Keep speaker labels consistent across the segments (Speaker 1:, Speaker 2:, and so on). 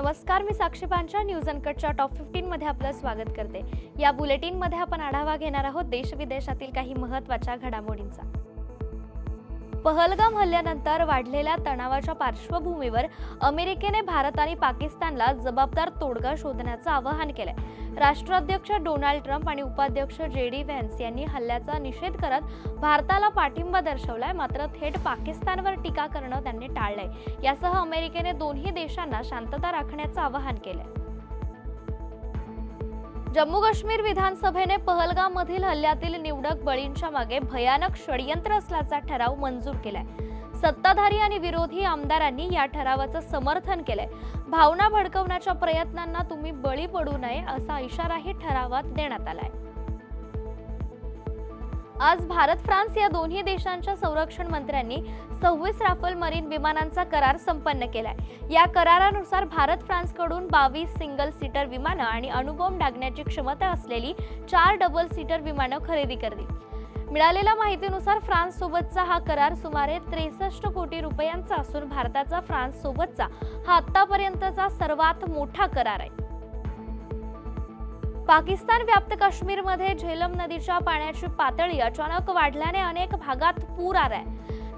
Speaker 1: नमस्कार मी साक्षी पांचा न्यूज अनकटच्या टॉप फिफ्टीन मध्ये आपलं स्वागत करते. या बुलेटिनमध्ये आपण आढावा घेणार आहोत देश विदेशातील काही महत्त्वाच्या घडामोडींचा. पहलगाम हल्ल्यानंतर वाढलेल्या तणावाच्या पार्श्वभूमीवर अमेरिकेने भारत आणि पाकिस्तानला जबाबदार तोडगा शोधण्याचं आवाहन केलंय. राष्ट्राध्यक्ष डोनाल्ड ट्रम्प आणि उपाध्यक्ष जे डी व्हॅन्स यांनी हल्ल्याचा निषेध करत भारताला पाठिंबा दर्शवलाय. मात्र थेट पाकिस्तानवर टीका करणं त्यांनी टाळलंय. यासह अमेरिकेने दोन्ही देशांना शांतता राखण्याचं आवाहन केलंय. जम्मू काश्मीर विधानसभेने पहलगाम मधील हल्ल्यातील निवडक बळींच्या मागे भयानक षडयंत्र असल्याचा ठराव मंजूर केलाय. सत्ताधारी आणि विरोधी आमदारांनी या ठरावाचं समर्थन केलंय. भावना भडकवण्याच्या प्रयत्नांना तुम्ही बळी पडू नये असा इशाराही ठरावात देण्यात आलाय. आज भारत फ्रान्स या दोन्ही देशांच्या संरक्षण मंत्र्यांनी सव्वीस राफेल मरीन विमानांचा करार संपन्न केलाय. या करारानुसार भारत फ्रान्सकडून बावीस सिंगल सीटर विमानं आणि अणुबॉम्ब डागण्याची क्षमता असलेली चार डबल सीटर विमानं खरेदी करतील. मिळालेल्या माहितीनुसार फ्रान्स सोबतचा हा करार सुमारे त्रेसष्ट कोटी रुपयांचा असून भारताचा फ्रान्स सोबतचा हा आतापर्यंतचा सर्वात मोठा करार आहे. पाकिस्तान व्याप्त काश्मीरमध्ये झेलम नदीच्या पाण्याची पातळी अचानक वाढल्याने अनेक भागात पूर आलाय.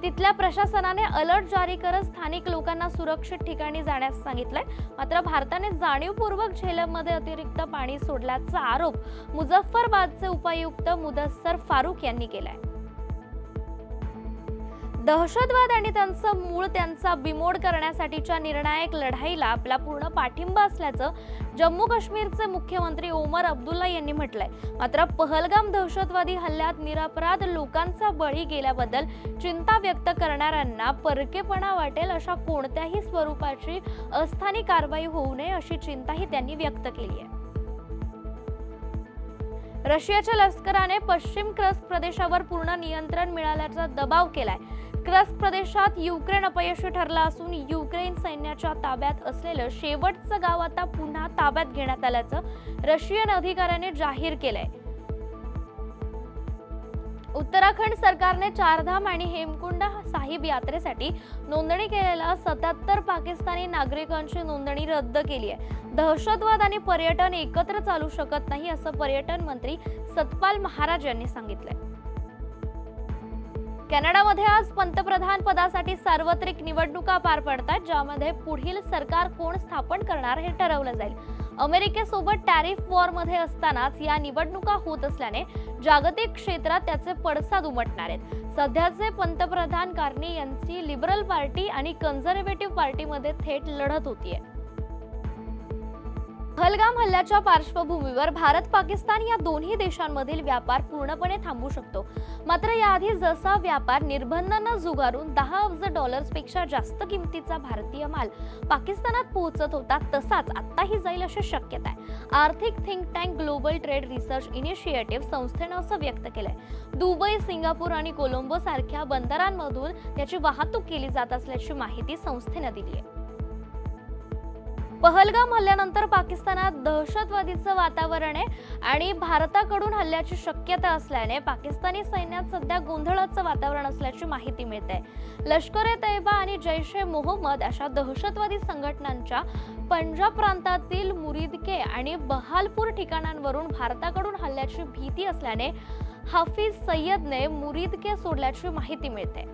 Speaker 1: तिथल्या प्रशासनाने अलर्ट जारी करत स्थानिक लोकांना सुरक्षित ठिकाणी जाण्यास सांगितलंय. मात्र भारताने जाणीवपूर्वक झेलममध्ये अतिरिक्त पाणी सोडल्याचा आरोप मुझफ्फरबादचे उपायुक्त मुदस्सर फारूक यांनी केलाय. दहशतवाद आणि त्यांचं मूळ त्यांचा बिमोड करण्यासाठीच्या निर्णायक लढाईला आपला पूर्ण पाठिंबा असल्याचं जम्मू काश्मीरचे मुख्यमंत्री ओमर अब्दुल्ला यांनी म्हटलंय. मात्र पहलगाम दहशतवादी हल्ल्यात निरपराध लोकांचा बळी गेल्याबद्दल चिंता व्यक्त करणाऱ्यांना परकेपणा वाटेल अशा कोणत्याही स्वरूपाची अस्थानी कारवाई होऊ नये अशी चिंताही त्यांनी व्यक्त केली आहे. रशियाच्या लष्कराने पश्चिम क्रस्त प्रदेशावर पूर्ण नियंत्रण मिळाल्याचा दबाव केलाय. क्रस्ट प्रदेशात युक्रेन अपयशी ठरला असून युक्रेन सैन्याच्या ताब्यात असलेलं शेवटचं गाव आता पुन्हा ताब्यात घेण्यात आल्याचं रशियन अधिकाऱ्याने जाहीर केलंय. उत्तराखंड सरकारने चारधाम आणि हेमकुंड साहिब यात्रेसाठी नोंदणी केलेल्या सत्याहत्तर पाकिस्तानी नागरिकांची नोंदणी रद्द केली आहे. दहशतवाद आणि पर्यटन एकत्र चालू शकत नाही असं पर्यटन मंत्री सतपाल महाराज यांनी सांगितलंय. कॅनडामध्ये आज पंतप्रधान पदासाठी सार्वत्रिक निवडणुका पार पडतात ज्यामध्ये पुढील सरकार कोण स्थापन करणार हे ठरवलं जाईल. अमेरिकेसोबत टॅरिफ वॉरमध्ये असतानाच या निवडणुका होत असल्याने जागतिक क्षेत्रात त्याचे पडसाद उमटणार आहेत. सध्याचे पंतप्रधान कार्नी यांची लिबरल पार्टी आणि कन्झर्वेटिव्ह पार्टीमध्ये थेट लढत होतीये. हलगाम हल्ल्याच्या पार्श्वभूमीवर भारत पाकिस्तान या दोन्ही देशांमधील व्यापार पूर्णपणे थांबू शकतो. मात्र याआधी जसा व्यापार निर्बंधांना जुगारून दहा अब्ज डॉलर्सपेक्षा जास्त किमतीचा भारतीय माल पाकिस्तानात पोहोचत होता तसाच आत्ताही जाईल अशी शक्यता आहे. आर्थिक think tank Global Trade Research Initiative संस्थेनं असं व्यक्त केलंय. दुबई सिंगापूर आणि कोलंबो सारख्या बंदरांमधून त्याची वाहतूक केली जात असल्याची माहिती संस्थेनं दिली आहे. पहलगाम हल्ल्यानंतर पाकिस्तानात दहशतवादीचं वातावरण आहे आणि भारताकडून हल्ल्याची शक्यता असल्याने पाकिस्तानी सैन्यात सध्या गोंधळाचं वातावरण असल्याची माहिती मिळते. लष्कर ए तैबा आणि जैश ए मोहम्मद अशा दहशतवादी संघटनांच्या पंजाब प्रांतातील मुरिदके आणि बहालपूर ठिकाणांवरून भारताकडून हल्ल्याची भीती असल्याने हाफिज सय्यदने मुरिदके सोडल्याची माहिती मिळते.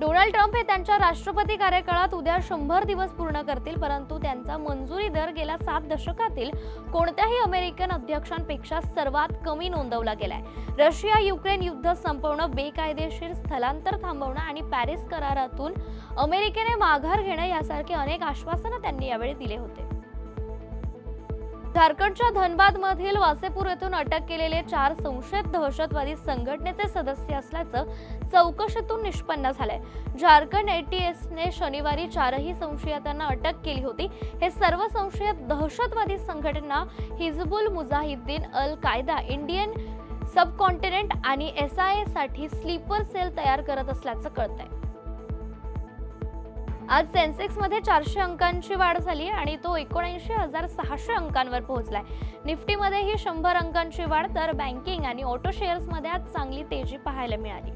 Speaker 1: डोनाल्ड ट्रम्प हे त्यांच्या राष्ट्रपती कार्यकाळात उद्या शंभर दिवस पूर्ण करतील परंतु त्यांचा मंजुरी दर गेल्या सात दशकातील कोणत्याही अमेरिकन अध्यक्षांपेक्षा सर्वात कमी नोंदवला गेलाय. रशिया युक्रेन युद्ध संपवणं बेकायदेशीर स्थलांतर थांबवणं आणि पॅरिस करारातून अमेरिकेने माघार घेणं यासारखे अनेक आश्वासनं त्यांनी यावेळी दिले होते. झारखंडच्या धनबाद मधील वासेपूर येथून अटक केलेले चार संशयित दहशतवादी संघटनेचे सदस्य असल्याचं चौकशीतून निष्पन्न झालंय. झारखंड एटीएसने शनिवारी चारही संशयितांना अटक केली होती. हे सर्व संशयित दहशतवादी संघटना Hizbul Mujahideen Al Qaeda Indian subcontinent आणि एस आयसाठी स्लीपर सेल तयार करत असल्याचं कळतंय. आज सेन्सेक्समध्ये चारशे अंकांची वाढ झाली आणि तो एकोणऐंशी हजार सहाशे अंकांवर पोहोचलाय. निफ्टीमध्ये ही शंभर अंकांची वाढ तर बँकिंग आणि ऑटो शेअर्समध्ये आज चांगली तेजी पाहायला मिळाली.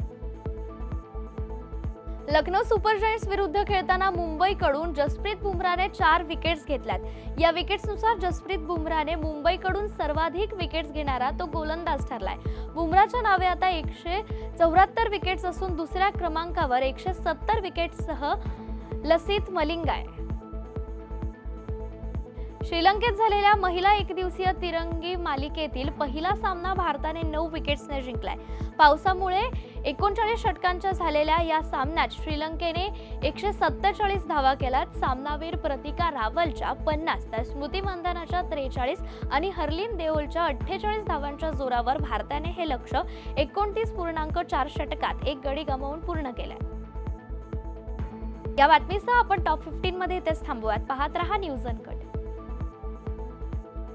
Speaker 1: लखनौ सुपर जायंट्स विरुद्ध खेळताना मुंबईकडून जसप्रीत बुमराने चार विकेट्स घेतल्यात. या विकेट्सनुसार जसप्रीत बुमराने मुंबईकडून सर्वाधिक विकेट्स घेणारा तो गोलंदाज ठरलाय. बुमराच्या नावे आता एकशे चौऱ्याहत्तर विकेट्स असून दुसऱ्या क्रमांकावर एकशे सत्तर विकेट्ससह लसित मलिंगाय. श्रीलंकेत झालेल्या महिला एकदिवसीय तिरंगी मालिकेतील पहिला सामना भारताने नऊ विकेट्सने जिंकलाय. पावसामुळे एकोणचाळीस षटकांच्या झालेल्या या सामन्यात श्रीलंकेने एकशे सत्तेचाळीस धावा केल्यात. सामनावीर प्रतिका रावलच्या पन्नास तर स्मृती मंदनाच्या त्रेचाळीस आणि हरलीन देओलच्या अठ्ठेचाळीस धावांच्या जोरावर भारताने हे लक्ष एकोणतीस पूर्णांक चार षटकात एक गडी गमावून पूर्ण केलंय. या बातमीसह आपण टॉप फिफ्टीन मध्ये इथेच थांबूयात. पाहत रहा न्यूज अनकट